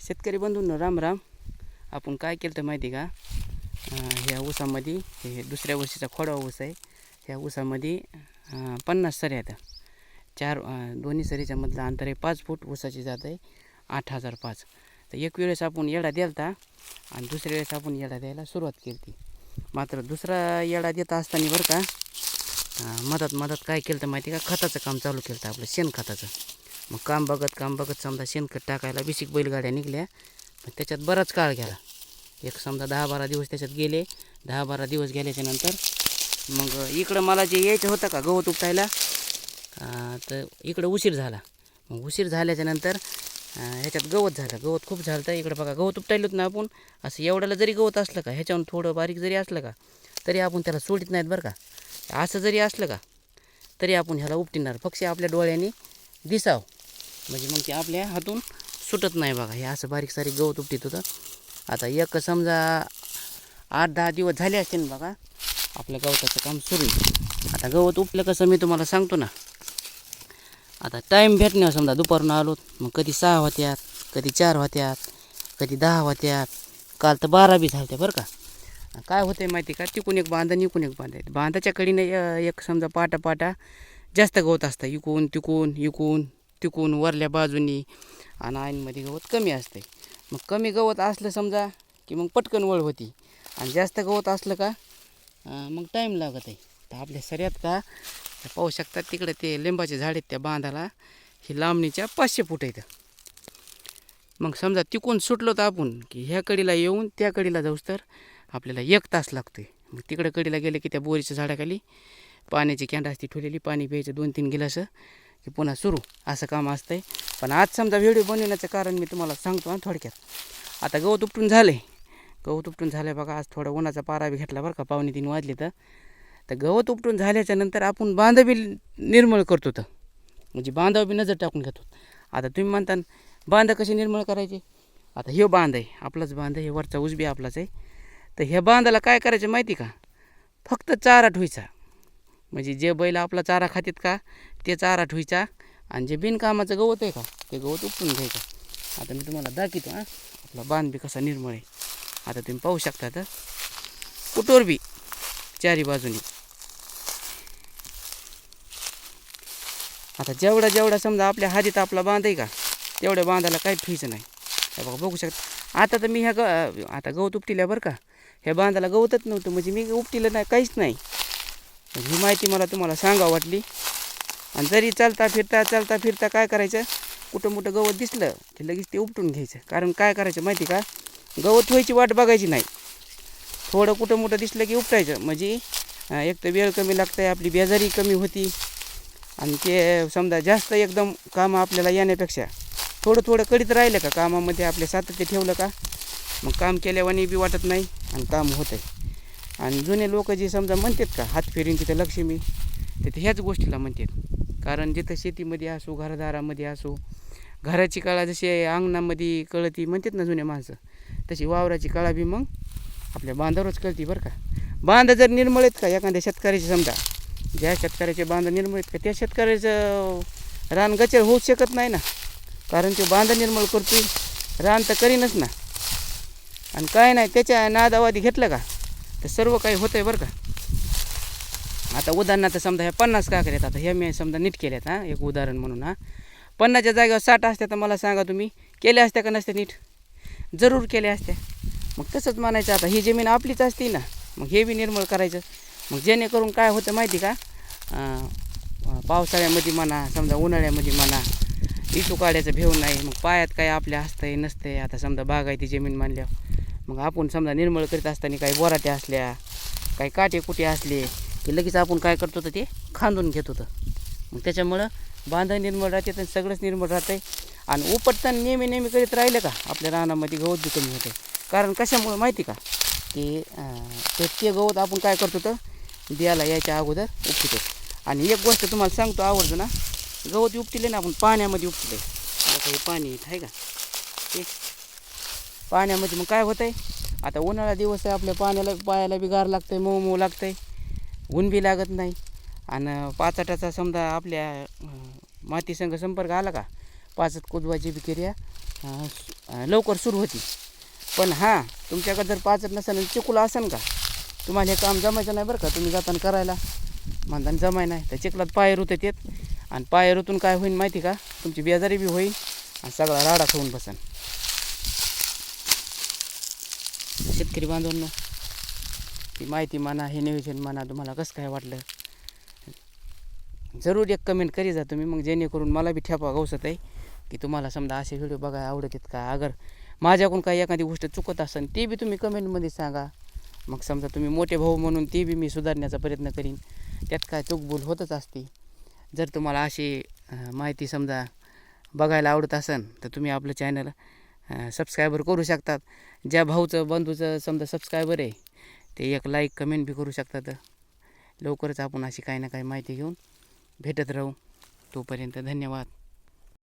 शेतकरी बंधूंनो राम राम. आपण काय केलं तर माहिती का? ह्या ऊसामध्ये हे दुसऱ्या वर्षीचा खोडा ऊस आहे. ह्या ऊसामध्ये पन्नास सऱ्या आहेत. चार दोन्ही सरीच्या मधलं अंतर आहे पाच फूट ऊसाची जात आहे आठ हजार पाच. तर एक वेळेस आपण येडा द्यालता आणि दुसऱ्या वेळेस आपण येडा द्यायला सुरुवात केली ती मात्र दुसरा येडा देत असताना बरं का मदत मधात मधात काय केलं तर माहिती का? खताचं काम चालू केलं आपलं शेणखताचं मग काम बघत काम बघत समजा शेणखत टाकायला बिसिक बैलगाड्या निघल्या. पण त्याच्यात बराच काळ गेला. एक समजा दहा बारा दिवस त्याच्यात गेले. दहा बारा दिवस गेल्याच्यानंतर मग इकडं मला जे यायचं होतं का गवत उपटायला तर इकडं उशीर झाला. मग उशीर झाल्याच्यानंतर ह्याच्यात गवत झालं. गवत खूप झालं तर इकडं बघा गवत उपटायलोत ना आपण? असं एवढ्याला जरी गवत असलं का ह्याच्यावर थोडं बारीक जरी असलं का तरी आपण त्याला सोडित नाहीत बरं का. असं जरी असलं का तरी आपण ह्याला उपटिणार. फक्त आपल्या डोळ्यांनी दिसावं. म्हणजे मग ते आपल्या हातून सुटत नाही बघा. हे असं बारीक सारीक गवत उपटीत होतं. आता एक समजा आठ दहा दिवस झाले असतील बघा आपल्या गवताचं काम सुरू आहे. आता गवत उपलं कसं मी तुम्हाला सांगतो ना. आता टाईम भेटण्यावर समजा दुपारून आलो मग कधी सहा होत्यात कधी चार होत्यात कधी दहा होत्यात. काल तर बारा बी झालत्या बरं का. काय होते माहिती का? तिकून एक बांधा निकून एक बांधा आहे बांधाच्या कडीने एक समजा पाटा पाटा जास्त गवत असतं. इकून तिकून इकून. तिकून वरल्या बाजूनी आणि आईनमध्ये गवत कमी असते. मग कमी गवत असलं समजा की मग पटकन वळ होती. आणि जास्त गवत असलं का मग टाईम लागत आहे. तर आपल्या सऱ्यात का पाहू शकतात तिकडे ते लिंबाचे झाड आहेत त्या बांधाला ही लांबणीच्या पाचशे फूट आहेत. मग समजा तिकून सुटलो तर आपण की ह्या कडीला येऊन त्या कडीला जाऊस तर आपल्याला एक तास लागतोय. मग तिकडं कडीला गेलं की त्या बोरीच्या झाडाखाली पाण्याची कॅन्ड असते ठेवलेली पाणी प्यायचं दोन तीन गिलासं. की पुन्हा सुरू. असं काम असतं आहे पण आज समजा व्हिडिओ बनवण्याचं कारण मी तुम्हाला सांगतो ना थोडक्यात. आता गवत उपटून झाले गहू तुपटून झालं बघा आज थोडा उन्हाचा पारा बी घेतला बरं का पावणे तीन वाजले तर. तर गवत उपटून झाल्याच्यानंतर आपण बांध बी निर्मळ करतो तर. म्हणजे बांधावर बी नजर टाकून घेतो. आता तुम्ही म्हणता बांध कसे निर्मळ करायचे? आता हे बांध आहे आपलाच बांध हे वरचा उजबी आपलाच आहे. तर ह्या बांधाला काय करायचं माहिती का? फक्त चारा ठेवायचा म्हणजे जे बैल आपला चारा खातात का ते चारा ठुईचा आणि जे बिनकामाचं गवत आहे का ते गवत उपटून घ्यायचं. आता मी तुम्हाला दाखवतो हां. आपला बांध बी कसा निर्मळ आहे. आता तुम्ही पाहू शकता तर कुटोरबी चारी बाजूनी. आता जेवढा जेवढा समजा आपल्या हातीत आपला बांध आहे का तेवढ्या बांधाला काही फीच नाही. बघा बघू शकता. आता तर मी ह्या ग आता गवत उपटिल्या बरं का ह्या बांधाला गवतच नव्हतं म्हणजे मी उपटिलं नाही काहीच नाही. ही माहिती मला तुम्हाला सांगावं वाटली. आणि जरी चालता फिरता चालता फिरता काय करायचं? कुठं मोठं गवत दिसलं की लगेच ते उपटून घ्यायचं. कारण काय करायचं माहिती का? गवत व्हायची वाट बघायची नाही. थोडं कुठं मोठं दिसलं की उपटायचं. म्हणजे एक तर वेळ कमी लागते आपली बेजारी कमी होती. आणि ते समजा जास्त एकदम कामं आपल्याला येण्यापेक्षा थोडं थोडं करीत राहिलं का? कामामध्ये आपल्या सातत्य ठेवलं का? मग काम केल्यावानी बी वाटत नाही आणि काम होतं आहे आणि जुने लोक जे समजा म्हणतात का हात फिरीन तिथं लक्ष्मी तर ह्याच गोष्टीला म्हणतात. कारण जिथं शेतीमध्ये असो घरदारामध्ये असो घराची कळा जशी अंगणामध्ये कळती म्हणतात ना जुने माणसं तशी वावराची कळा बी मग आपल्या बांधावरच कळती बरं का. बांध जर निर्मळ आहेत का एखाद्या शेतकऱ्याचे समजा ज्या शेतकऱ्याचे बांध निर्मळ आहेत का त्या शेतकऱ्याचं रान गचर होऊ शकत नाही ना. कारण ते बांध निर्मळ करतोय रान तर करीनच ना. आणि काय नाही त्याच्या नादावादी घेतलं का? तर सर्व काही होतं आहे बरं का. आता उदाहरणार्थ समजा ह्या पन्नास काकऱ्या आहेत आता ह्या मी समजा नीट केल्यात हां एक उदाहरण म्हणून हां. पन्नासच्या जागेवर साठ असत्या तर मला सांगा तुम्ही केल्या असत्या का नसत्या नीट? जरूर केल्या असत्या. मग तसंच म्हणायचं आता ही जमीन आपलीच असती ना मग हे बी निर्मळ करायचं. मग जेणेकरून काय होतं माहिती का? पावसाळ्यामध्ये म्हणा समजा उन्हाळ्यामध्ये म्हणा इटू काढायचं भेव नाही मग पायात काय आपल्या असतंय नसतंय आता समजा बागायती जमीन मानल्यावर मग आपण समजा निर्मळ करीत असताना काही बोराट्या असल्या काही काटे कुटे असले की लगेच आपण काय करतो तर ते खांदून घेत होतं. मग त्याच्यामुळं बांधण निर्मळ राहते तर सगळंच निर्मळ राहतंय. आणि उपटताना नेहमी नेहमी करीत राहिलं का? आपल्या रानामध्ये गवत बी कमी होतं कारण कशामुळं माहिती का? की अं, ते गवत आपण काय करतो तर बियाला यायच्या अगोदर उपटतो. आणि एक गोष्ट तुम्हाला सांगतो आवडतो ना? गवत उपटिले ना आपण पाण्यामध्ये उपटिले आता हे पाणी आहे का? पाण्यामध्ये मग काय होतं आहे आता उन्हाळा दिवस आहे आपल्या पाण्याला पायाला बी गार लागतं आहे मऊ मऊ लागतं आहे ऊन बी लागत नाही. आणि पाचाटाचा समजा आपल्या मातीसंग संपर्क आला का? पाचत कुजवायची प्रक्रिया लवकर सुरू होती. पण हां तुमच्याकडे जर पाचत नसेल आणि चिकुला असेल का? तुम्हाला हे काम जमायचं नाही बरं का? तुम्ही जाताना करायला. म्हणताना जमाय नाही. तर चिखलात पाय रुतत येत. आणि पाय रुतून काय होईल माहिती का? तुमची बेजारी बी होईल आणि सगळा राडा खाऊन बसन. शेतकरी बांधवांनो ती माहिती म्हणा हे नियोजन म्हणा तुम्हाला कसं काय वाटलं? जरूर एक कमेंट करी जा तुम्ही मग जेणेकरून मला बी ठेपा गवसत आहे की तुम्हाला समजा असे व्हिडिओ बघायला आवडत आहेत का? अगर माझ्याकडून काही एखादी गोष्ट चुकत असेल ती बी तुम्ही कमेंटमध्ये सांगा. मग समजा तुम्ही मोठे भाऊ म्हणून ती बी मी सुधारण्याचा प्रयत्न करीन. त्यात काय चूकभूल होतच असते. जर तुम्हाला अशी माहिती समजा बघायला आवडत असेल तर तुम्ही आपलं चॅनल सबस्क्रायबर करू शकतात. ज्या भाऊचं बंधूचं समजा सबस्क्रायबर आहे ते एक लाईक कमेंट बी करू शकतात. लवकरच आपण अशी काही ना काही माहिती घेऊन भेटत राहू. तोपर्यंत धन्यवाद.